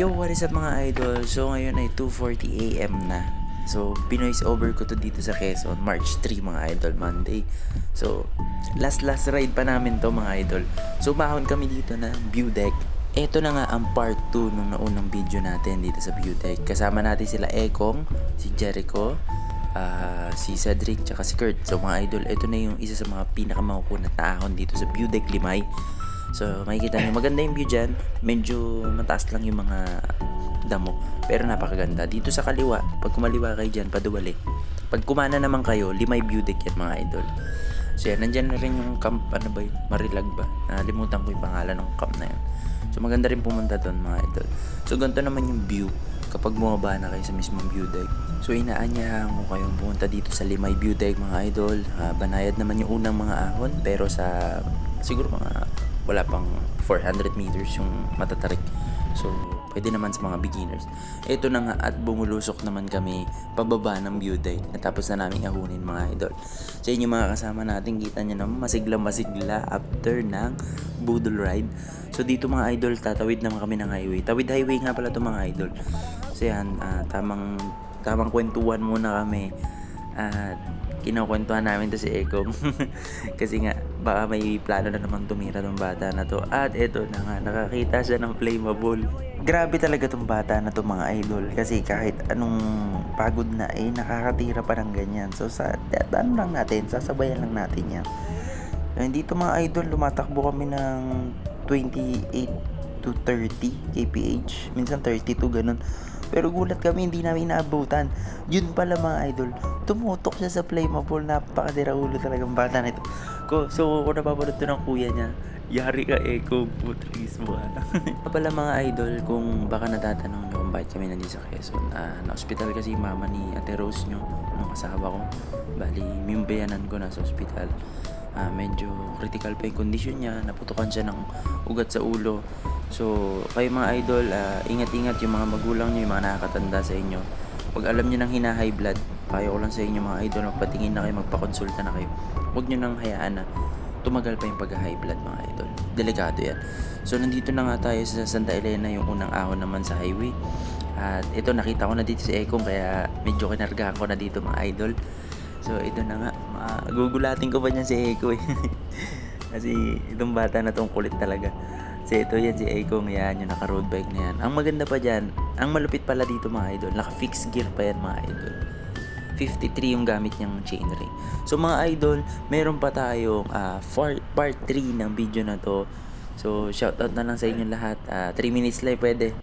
Yo, what is up mga idol? So ngayon ay 2.40am na. So, pinoise over ko to dito sa Quezon, March 3 mga idol, Monday. So, last last ride pa namin to mga idol. So, mahon kami dito ng view deck. Ito na nga ang part 2 nung naunang video natin dito sa view deck. Kasama natin sila Ekong, si Jericho, ah, si Cedric, tsaka si Kurt. So mga idol, ito na yung isa sa mga pinakamakukunat na ahon dito sa view deck Limay. So, makikita nyo, maganda yung view dyan. Medyo mataas lang yung mga damo. Pero napakaganda. Dito sa kaliwa, pag kumaliwa kayo dyan, paduwali. Pag kumana naman kayo, limay view deck yan mga idol. So yan, nandyan na rin yung camp, ano ba yun, Marilag ba? Nalimutan ko yung pangalan ng camp na yun. So maganda rin pumunta doon mga idol. So ganito naman yung view kapag bumaba na kayo sa mismong view deck. So inaanyahan ko kayong pumunta dito sa Limay View Deck mga idol. Ah, banayad naman yung unang mga ahon pero sa siguro mga wala pang 400 meters yung matatarik. So, pwede naman sa mga beginners. Ito na nga at bumulusok naman kami pababa ng deck. Natapos na namin ahunin mga idol. Sa inyo mga kasama natin, kita nyo naman masigla-masigla after ng Budol Ride. So, dito mga idol, tatawid naman kami ng highway. Tawid highway nga pala to mga idol. So, yan, ah, tamang, tamang kwentuhan muna kami. At kinukwentuhan namin to si Ekong. Kasi nga, baka may plano na naman tumira ng bata na to. At eto na nga, nakakita siya ng flammable. Grabe talaga tong bata na to mga idol. Kasi kahit anong pagod na eh, nakakatira pa ng ganyan. So sa, ano lang natin, sasabayan lang natin yan. So, dito mga idol, lumatakbo kami ng 28 to 30 kph. Minsan 32 ganun. Pero gulat kami, hindi namin inaabutan. Yun pala mga idol, tumutok siya sa flammable. Napakadira ulo talagang bata na ito. Ko, so, kung napapanood to ng kuya niya, yari ka eh kung putris mo ha. pala mga idol, kung baka natatanong nyo kung bakit kami nandito sa Quezon. Ah, na-hospital kasi mama ni Ate Rose nyo, nung asawa ko. Bali, yung bayanan ko nasa hospital. Ah, medyo critical pa yung condition niya, naputukan siya ng ugat sa ulo. So, kayo mga idol, ah, ingat-ingat yung mga magulang nyo, yung mga nakakatanda sa inyo. Pag alam nyo nang hina-high blood, payo ko lang sa inyo mga idol, magpatingin na kayo, magpakonsulta na kayo. Huwag nyo nang hayaan na tumagal pa yung pag-high blood mga idol. Delikado yan. So, nandito na nga tayo sa Santa Elena, yung unang ahon naman sa highway. At ito, nakita ko na dito si Ekong, kaya medyo kinargahan ko na dito mga idol. So, ito na nga. Magugulatin ko pa niyan si Eko eh. Kasi itong bata na tong kulit talaga. Kasi ito yan si Ekong yan, yung naka road bike na yan. Ang maganda pa dyan, ang malupit pala dito mga idol, naka fixed gear pa yan mga idol. 53 yung gamit niyang chainring. So mga idol, meron pa tayong ah, for- part 3 ng video na to. So shoutout na lang sa inyo lahat. 3 minutes lang pwede.